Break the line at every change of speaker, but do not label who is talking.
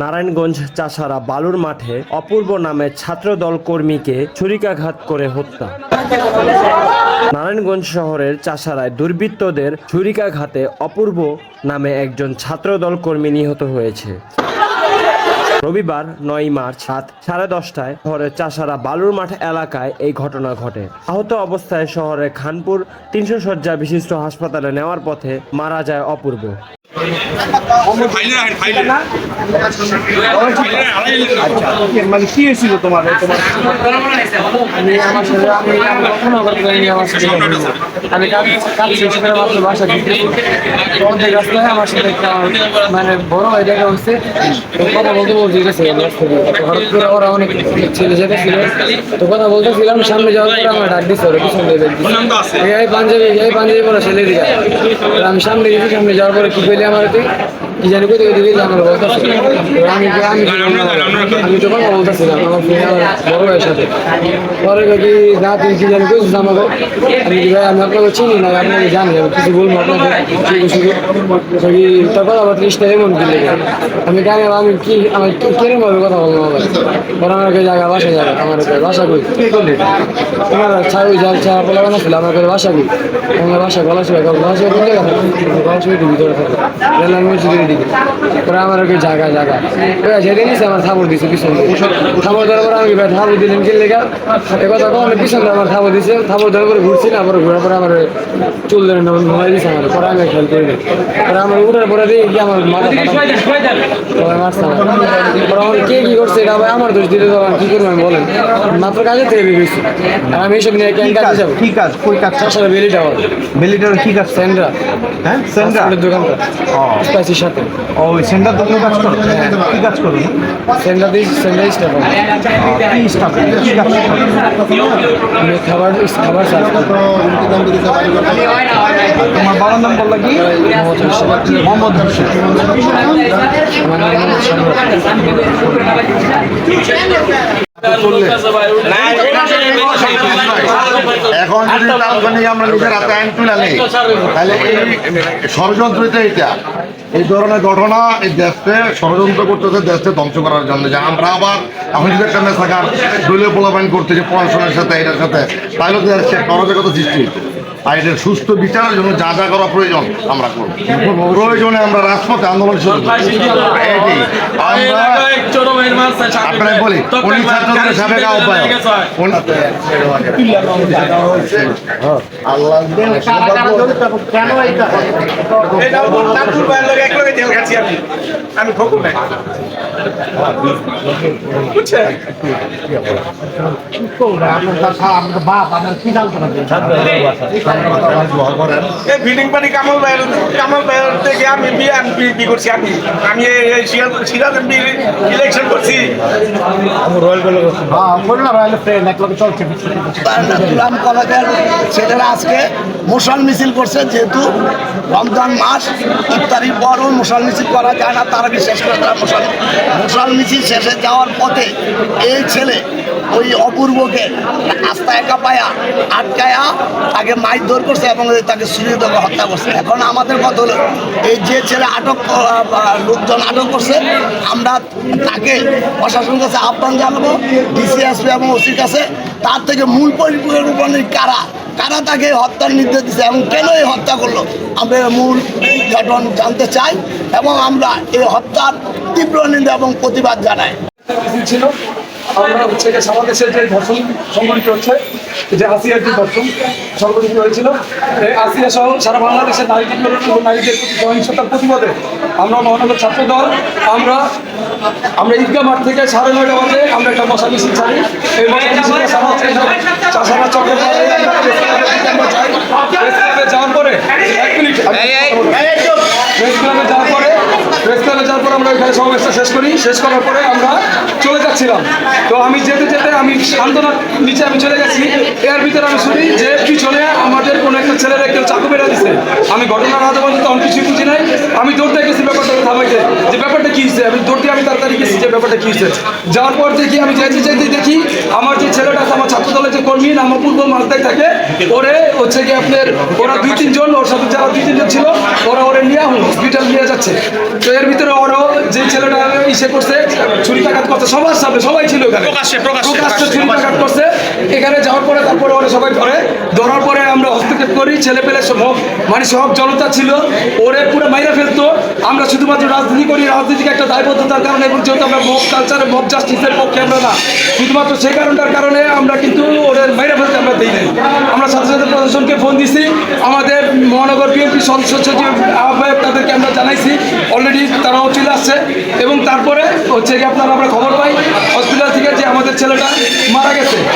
নারায়ণগঞ্জ চাষারা বালুর মাঠে অপূর্ব নামে ছাত্রদল কর্মীকে ছুরিকাঘাত করে হত্যা। নারায়ণগঞ্জ শহরের চাষারায় দুর্বৃত্তদের ছুরিকাঘাতে অপূর্ব নামে একজন ছাত্রদল কর্মী নিহত হয়েছে। রবিবার নয় মার্চ রাত সাড়ে দশটায় শহরের চাষারা বালুর মাঠ এলাকায় এই ঘটনা ঘটে। আহত অবস্থায় শহরের খানপুর তিনশো শয্যা বিশিষ্ট হাসপাতালে নেওয়ার পথে মারা যায় অপূর্ব।
মানে কি হয়েছিল তোমার? তোমার
আমি শেষ করে মাত্র বাসা অর্ধেক রাস্তায় আমার সাথে একটা মানে বড় হয়ে দেখা হচ্ছে। তো কথা বলতে বলতে গেছে হঠাৎ করে ওরা অনেক ছেলে যেতে ছিল। তো কথা বলতেছিলাম সামনে যাওয়ার পরে আমার ডাক দিচ্ছে ওরা পিছন দিয়ে বের এই পাঞ্জাবি এই পাঞ্জাবি পরে ছেলে দিকে আমি সামনে গেছি সামনে যাওয়ার পরে কি আমার কি জানি বলতেছে আমি আমি আমি তো কথা বলতেছিলাম আমার ফোনে আমার বড় ভাইয়ের সাথে। পরে কি না তুই কি জানি কইছিস আমাকে? আমি কি ভাই আমি আপনাকে চিনি না আপনাকে জানি আমি কিছু বলব আপনাকে। শুধু শুধু সবই তার কথা আমার ত্রিশটা এমন দিলে আমি জানি আমি কি আমি কিরম ভাবে কথা বলব আমার পরে আমার কাছে জায়গা বাসা যাবে আমার বাসা কই? ছাড়ুই যার ছাড়া বলা বানা ছিল আমার কাছে বাসা কই? আমার বাসা গলা শুয়ে গলা কোন জায়গা গলা শুয়ে ভিতরে থাকে। রেল লাইন মসজিদের দিকে পরে আমার কাছে জায়গা জায়গা ওই যেদিন নিছে আমার থাবর দিছে পিছন। থাবর দেওয়ার পরে আমি ভাই থাবর দিলেন কি লেগা। এ কথা কখন পিছন আমার থাবর দিছে। থাবর দেওয়ার পরে ঘুরছি না পরে ঘোরার পরে আমার চুল ধরে মোবাইল দিছে আমার। পরে আমি খেয়াল করি পরে আমার উঠার পরে দিয়ে কি আমার মাথা মারছে। পরে আমার কে কি করছে এটা আমার দোষ দিলে তো কি করব আমি বলেন। মাত্র কাজে থেকে আমি এইসব নিয়ে কেন
কাজ
যাব?
কি কাজ? কই কাজ?
সাতশো বেলি টাওয়ার
মিলিটারি কি কাজ?
সেন্ড্রা
হ্যাঁ?
দোকানটা। স্পাইসির সাথে।
ওই সেন্টার তো কাজ করো? কি কাজ করো?
সেন্ড্রা দিয়ে সেন্ড্রা স্টাফ
কি স্টাফ কি কাজ করো?
খাবার খাবার
তোমার বাবার নাম বললা কি? মোহাম্মদ হোসেন।
মোহাম্মদ সম্রাট।
এখন যদি তাৎক্ষণিক আমরা নিজের হাতে আইন তুলে নেই তাহলে এই ষড়যন্ত্র এটা এই ধরনের ঘটনা এই দেশকে ষড়যন্ত্র করতেছে দেশকে ধ্বংস করার জন্য। যে আমরা আবার এখন যদি একটা নেশাকার দলীয় পোলাপাইন করতেছি পড়াশোনার সাথে এটার সাথে তাহলে তো দেশে সৃষ্টি আর সুস্থ বিচারের জন্য যা যা করা প্রয়োজন আমরা করব। প্রয়োজনে আমরা রাজপথে আন্দোলন আপনাকে বলি উনি ছাত্রদের সাবেক
নাই বুঝছেন এই ফিডিং পানি কামাল ভাইয়ের কামাল ভাইয়ের থেকে আমি বিএনপি করছি আমি। আমি এই এই সিরাজ সিরাজ এমপি ইলেকশন করছি।
কলেজের ছেলেরা আজকে মশাল মিছিল করছে যেহেতু রমজান মাস ইফতারির পরও মশাল মিছিল করা যায় না তারা বিশেষ করে তারা মশাল মশাল মিছিল শেষে যাওয়ার পথে এই ছেলে ওই অপূর্বকে আস্তা একা পায়া আটকায়া তাকে মাইর করছে এবং তাকে দেবে হত্যা করছে। এখন আমাদের কথা হলো এই যে ছেলে আটক লোকজন আটক করছে, আমরা তাকে প্রশাসনের কাছে আহ্বান জানাব ডিসি ডিসিএসপি এবং ওসির কাছে। তার থেকে মূল পরিকল্পনা কারা? কারা তাকে হত্যার নির্দেশ দিচ্ছে এবং কেন এই হত্যা করল? আমরা মূল ঘটন জানতে চাই এবং আমরা এই হত্যার তীব্র নিন্দা এবং প্রতিবাদ জানাই।
ছিল। আমরা হচ্ছে সারা দেশের যে ধর্ষণ সংগঠিত হচ্ছে, যে আসিয়ার যে ধর্ষণ সংগঠিত হয়েছিল আসিয়া সহ সারা বাংলাদেশের নারীদের নারীদের প্রতি সহিংসতার প্রতিবাদে আমরা মহানগর ছাত্র দল, আমরা আমরা ঈদগাহ মাঠ থেকে সাড়ে নয়টা বাজে আমরা একটা মশা মিছিল ছাড়ি। এই মশা মিছিলে সারা চক্র যাওয়ার পরে এক মিনিট প্রেস ক্লাবে যাওয়ার পরে প্রেস ক্লাবে যাওয়ার পরে আমরা ওইখানে সমাবেশটা শেষ করি। শেষ করার পরে আমরা চলে যাচ্ছিলাম। তো আমি যেতে যেতে আমি সান্ত্বনার নিচে আমি চলে গেছি। এর ভিতরে আমি শুনি যে পিছনে আমাদের কোনো একটা ছেলেরা কেউ চাকু বেড়া দিছে। আমি ঘটনার হাতে বলতে তখন কিছুই বুঝি নাই। আমি দৌড়তে গেছি ব্যাপারটা থামাইতে। কি হয়েছে আমি দৌড়তে আমি তাড়াতাড়ি গেছি যে ব্যাপারটা কি হয়েছে যাওয়ার পর দেখি আমি যাইতে যাইতে দেখি আমার যে ছেলেটা আমার ছাত্র দলের যে কর্মী আমার পূর্ব মালদায় থাকে ওরে হচ্ছে কি আপনার ওরা দুই তিনজন ওর সাথে যারা দুই তিনজন ছিল ওরা ওরে নিয়ে হসপিটাল নিয়ে যাচ্ছে। তো এর ভিতরে ওরও যে ছেলে ইসে করছে ছুরি ছুরিকাঘাত করছে সবার সামনে সবাই ছিল এখানে।
প্রকাশ্যে, প্রকাশ্যে,
প্রকাশ্যে
প্রকাশ্যে,
করছে। এখানে যাওয়ার পরে, তারপরে ওরা সবাই ধরে। ধরার পরে আমরা হস্তক্ষেপ করি, ছেলে পেলে সব মানে সব জনতা ছিল। ওরে পুরো মাইরা ফেলতো। আমরা শুধুমাত্র রাজনীতি করি, রাজনীতিকে একটা দায়বদ্ধতার কারণে, এবং যেহেতু আমরা মব কালচারে মব জাস্টিসের পক্ষে আমরা না, শুধুমাত্র সেই কারণটার কারণে আমরা কিন্তু ওদের মাইরা ফেলতে আমরা দিই নাই। আমরা সাথে সাথে প্রশাসনকে ফোন দিছি। আমাদের মহানগর বিএনপি সদস্য সচিব আহ্বায়ক তাদেরকে আমরা জানাইছি। অলরেডি তারাও চলে আসছে। এবং তারপরে হচ্ছে কি আপনারা আমরা খবর পাই হসপিটাল থেকে যে আমাদের ছেলেটা মারা গেছে।